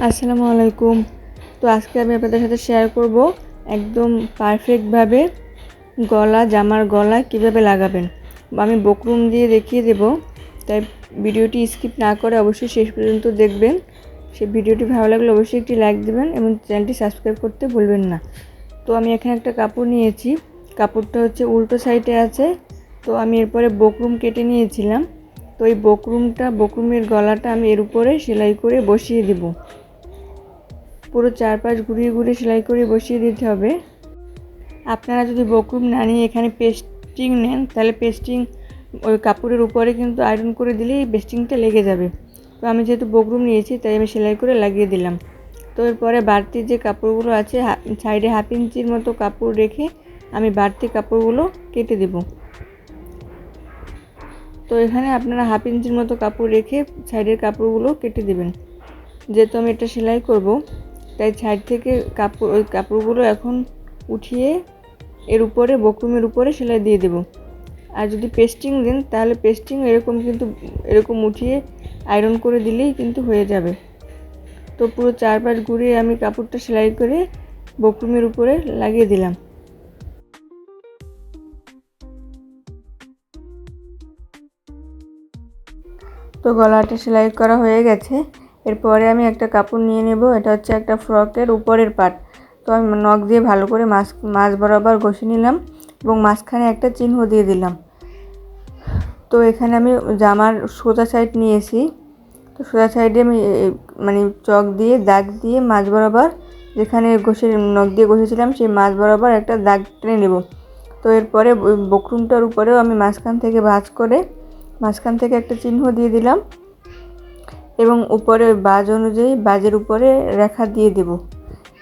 আসসালামু আলাইকুম। তো আজকে আমি আপনাদের সাথে শেয়ার করব একদম পারফেক্টভাবে গলা, জামার গলা কীভাবে লাগাবেন। আমি বকরুম দিয়ে দেখিয়ে দেব। তাই ভিডিওটি স্কিপ না করে অবশ্যই শেষ পর্যন্ত দেখবেন। সেই ভিডিওটি ভালো লাগলে অবশ্যই একটি লাইক দেবেন এবং চ্যানেলটি সাবস্ক্রাইব করতে ভুলবেন না। তো আমি এখানে একটা কাপড় নিয়েছি। কাপড়টা হচ্ছে উল্টো সাইডে আছে। তো আমি এরপরে বকরুম কেটে নিয়েছিলাম। তো এই বকরুমটা, বকরুমের গলাটা আমি এর উপরে সেলাই করে বসিয়ে দেবো। পুরো চারপাশ ঘুরিয়ে ঘুরিয়ে সেলাই করে বসিয়ে দিতে হবে। আপনারা যদি বকরুম না নিয়ে এখানে পেস্টিং নেন, তাহলে পেস্টিং ওই কাপড়ের উপরে কিন্তু আয়রন করে দিলেই পেস্টিংটা লেগে যাবে। তো আমি যেহেতু বকরুম নিয়েছি, তাই আমি সেলাই করে লাগিয়ে দিলাম। তো এরপরে বাড়তি যে কাপড়গুলো আছে সাইডে হাফ ইঞ্চির মতো কাপড় রেখে আমি বাড়তি কাপড়গুলো কেটে দেব। তো এখানে আপনারা হাফ ইঞ্চির মতো কাপড় রেখে সাইডের কাপড়গুলো কেটে দেবেন। যেহেতু আমি এটা সেলাই করব তাই সাইড থেকে কাপড়, ওই কাপড়গুলো এখন উঠিয়ে এর উপরে, বকরুমের উপরে সেলাই দিয়ে দেব। আর যদি পেস্টিং দেন, তাহলে পেস্টিং এরকম কিন্তু, এরকম উঠিয়ে আয়রন করে দিলেই কিন্তু হয়ে যাবে। তো পুরো চারপাশ ঘুরিয়ে আমি কাপড়টা সেলাই করে বকরুমের উপরে লাগিয়ে দিলাম। তো গলাটা সেলাই করা হয়ে গেছে। এরপরে আমি একটা কাপড় নিয়ে নেব, এটা হচ্ছে একটা ফ্রকের উপরের পাট তো আমি নখ দিয়ে ভালো করে মাছ মাছ বরাবর ঘষে নিলাম এবং মাঝখানে একটা চিহ্ন দিয়ে দিলাম। তো এখানে আমি জামার সোজা সাইড নিয়েছি। তো সোজা সাইডে আমি মানে চক দিয়ে, দাগ দিয়ে মাছ বরাবর যেখানে ঘষে, নখ দিয়ে ঘষেছিলাম সেই মাছ বরাবর একটা দাগ টেনে নেব। তো এরপরে বকরুমটার উপরেও আমি মাঝখান থেকে ভাজ করে, মাঝখান থেকে একটা চিহ্ন দিয়ে দিলাম। এবং উপরে বাজ অনুযায়ী বাজের উপরে রেখা দিয়ে দেব।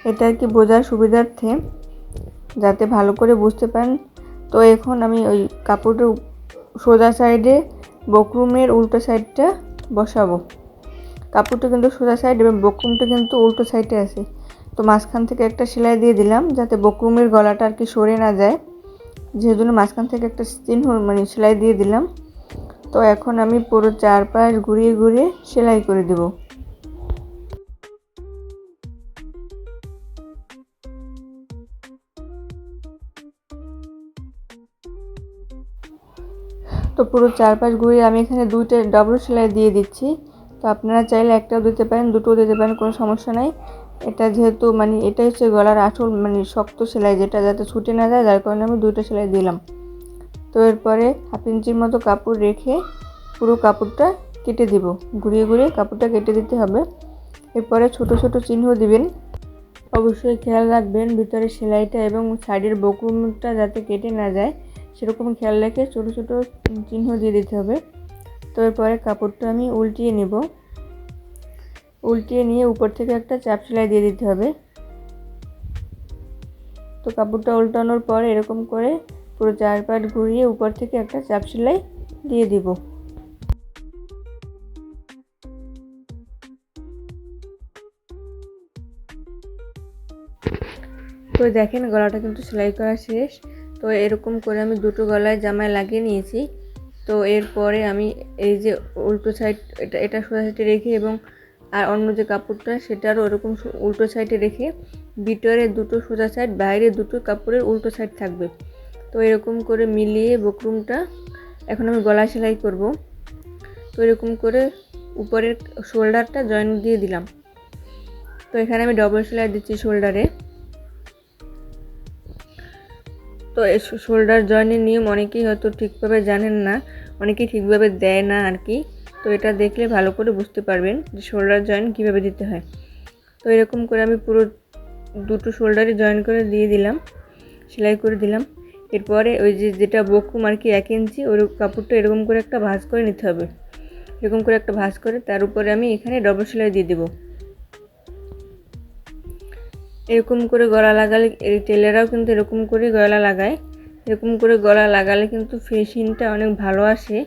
এটা আর কি বোঝার সুবিধার্থে, যাতে ভালো করে বুঝতে পারেন। তো এখন আমি ওই কাপড়ের সোজা সাইডে, বকরুমের উল্টো সাইডটা বসাবো। কাপড়টা কিন্তু সোজা সাইড এবং বকরুমটা কিন্তু উল্টো সাইডে আছে। তো মাঝখান থেকে একটা সেলাই দিয়ে দিলাম, যাতে বকরুমের গলাটা আর কি সরে না যায়। যেহেতু মাঝখান থেকে একটা চিহ্ন মানে সেলাই দিয়ে দিলাম। তো এখন আমি পুরো চারপাশ ঘুরিয়ে ঘুরিয়ে সেলাই করে দেব। তো পুরো চারপাশ ঘুরিয়ে আমি এখানে দুইটা ডবল সেলাই দিয়ে দিচ্ছি। তো আপনারা চাইলে একটাও দিতে পারেন, দুটোও দিতে পারেন, কোনো সমস্যা নাই। এটা যেহেতু মানে এটাই হচ্ছে গলার আসল মানে শক্ত সেলাই যেটা যাতে ছুটে না যায়, যার কারণে আমি দুইটা সেলাই দিলাম। তো এরপরে হাফ ইঞ্চির মতো কাপড় রেখে পুরো কাপড়টা কেটে দিব। ঘুরিয়ে ঘুরিয়ে কাপড়টা কেটে দিতে হবে। এরপরে ছোট ছোট চিহ্ন দিবেন। অবশ্যই খেয়াল রাখবেন ভিতরে সেলাইটা এবং সাইডের বকুমটা যাতে কেটে না যায়, সেরকম খেয়াল রেখে ছোট ছোট চিহ্ন দিয়ে দিতে হবে। তো এরপরে কাপড়টা আমি উল্টিয়ে নেব। উল্টিয়ে নিয়ে উপর থেকে একটা চাপ সেলাই দিয়ে দিতে হবে। তো কাপড়টা উল্টানোর পর এরকম করে পুরো চার পাট ঘুরিয়ে উপর থেকে একটা চাপ সেলাই দিয়ে দিব। তো দেখেন গলাটা কিন্তু সেলাই করা শেষ। তো এরকম করে আমি দুটো গলায় জামায় লাগিয়ে নিয়েছি। তো এরপরে আমি এই যে উল্টো সাইড এটা এটা সোজা সাইডে রেখে এবং আর অন্য যে কাপড়টা সেটারও ওরকম উল্টো সাইডে রেখে ভিতরে দুটো সোজা সাইড বাইরে দুটো কাপড়ের উল্টো সাইড থাকবে। তো এরকম করে মিলিয়ে বকরুমটা এখন আমি গলা সেলাই করব। তো এরকম করে উপরের শোল্ডারটা জয়েন দিয়ে দিলাম। তো এখানে আমি ডবল সেলাই দিচ্ছি শোল্ডারে। তো শোল্ডার জয়েনের নিয়ম অনেকেই হয়তো ঠিকভাবে জানেন না, অনেকেই ঠিকভাবে দেয় না আর কি। তো এটা দেখলে ভালো করে বুঝতে পারবেন যে শোল্ডার জয়েন কীভাবে দিতে হয়। তো এরকম করে আমি পুরো দুটো শোল্ডারে জয়েন করে দিয়ে দিলাম, সেলাই করে দিলাম। এরপরে ওই যে যেটা বকুম আর কি এক ইঞ্চি, ওর কাপড়টা এরকম করে একটা ভাঁজ করে নিতে হবে। এরকম করে একটা ভাঁজ করে, তার উপরে আমি এখানে ডবল সেলাই দিয়ে দেবো। এরকম করে গলা লাগালে, এই টেলারাও কিন্তু এরকম করে গলা লাগায়। এরকম করে গলা লাগালে কিন্তু ফিনিশিংটা অনেক ভালো আসে।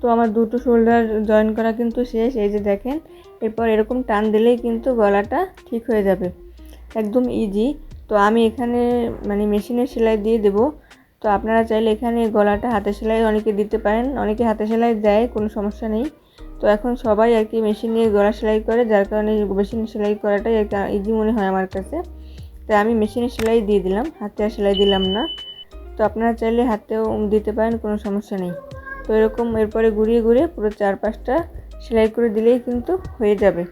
তো আমার দুটো শোল্ডার জয়েন করা কিন্তু শেষ, এই যে দেখেন এরপর এরকম টান দিলেই কিন্তু গলাটা ঠিক হয়ে যাবে। একদম ইজি তো আমি এখানে মানে মেশিনের সেলাই দিয়ে দেব। তো আপনারা চাইলে এখানে গলাটা হাতে সেলাই অনেকে দিতে পারেন। অনেকে হাতে সেলাই দেয়, কোনো সমস্যা নেই। তো এখন সবাই আর কি মেশিন নিয়ে গলা সেলাই করে, যার কারণে মেশিন সেলাই করাটাই একটা ইজি মনে হয় আমার কাছে। তাই আমি মেশিনে সেলাই দিয়ে দিলাম, হাতে আর সেলাই দিলাম না। তো আপনারা চাইলে হাতেও দিতে পারেন, কোনো সমস্যা নেই। তো এরকম এরপরে ঘুরিয়ে ঘুরিয়ে পুরো চার পাঁচটা সেলাই করে দিলেই কিন্তু হয়ে যাবে।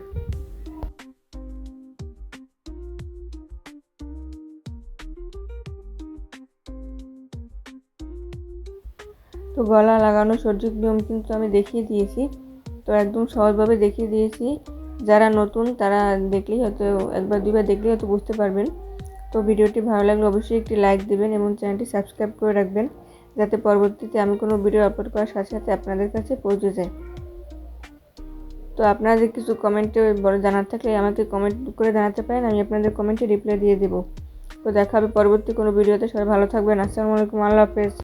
তো গলা লাগানো সঠিক নিয়ম কিন্তু আমি দেখিয়ে দিয়েছি। তো একদম সহজভাবে দেখিয়ে দিয়েছি। যারা নতুন, তারা দেখলেই হয়তো, একবার, দুইবার দেখলেই হয়তো বুঝতে পারবেন। তো ভিডিওটি ভালো লাগলে অবশ্যই একটি লাইক দেবেন এবং চ্যানেলটি সাবস্ক্রাইব করে রাখবেন, যাতে পরবর্তীতে আমি কোনো ভিডিও আপলোড করার সাথে সাথে আপনাদের কাছে পৌঁছে যায়। তো আপনাদের কিছু কমেন্টে বলে জানার থাকলে আমাকে কমেন্ট করে জানাতে পারেন, আমি আপনাদের কমেন্টে রিপ্লাই দিয়ে দেবো। তো দেখা হবে পরবর্তী কোনো ভিডিওতে সবাই ভালো থাকবেন, আসসালামু আলাইকুম, আল্লাহ হাফেজ।